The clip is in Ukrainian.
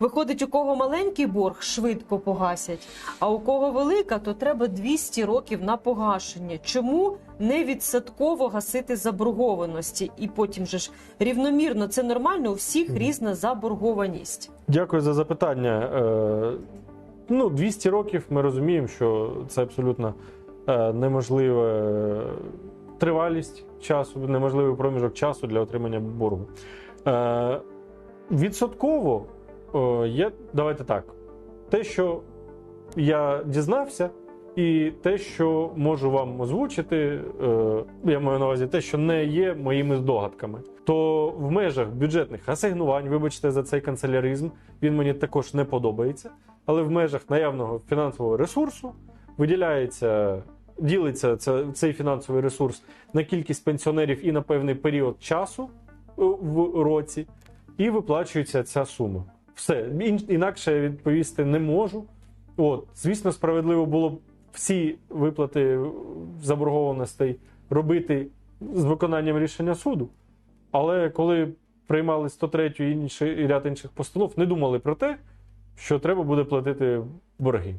Виходить, у кого маленький борг швидко погасять, а у кого велика, то треба 200 років на погашення. Чому не відсотково гасити заборгованості? І потім же ж рівномірно це нормально, у всіх різна заборгованість. Дякую за запитання. Е, Ну, 200 років ми розуміємо, що це абсолютно е, неможлива тривалість часу, неможливий проміжок часу для отримання боргу. Е, Відсотково е, є, давайте так, те, що я дізнався, і те, що можу вам озвучити, е, я маю на увазі те, що не є моїми здогадками, то в межах бюджетних асигнувань, вибачте за цей канцеляризм, він мені також не подобається. Але в межах наявного фінансового ресурсу виділяється, ділиться цей фінансовий ресурс на кількість пенсіонерів і на певний період часу е, в році, і виплачується ця сума. Все інакше відповісти не можу. От, звісно, справедливо було б всі виплати заборгованостей робити з виконанням рішення суду. Але коли приймали 103 і і ряд інших постанов, не думали про те, що треба буде платити борги.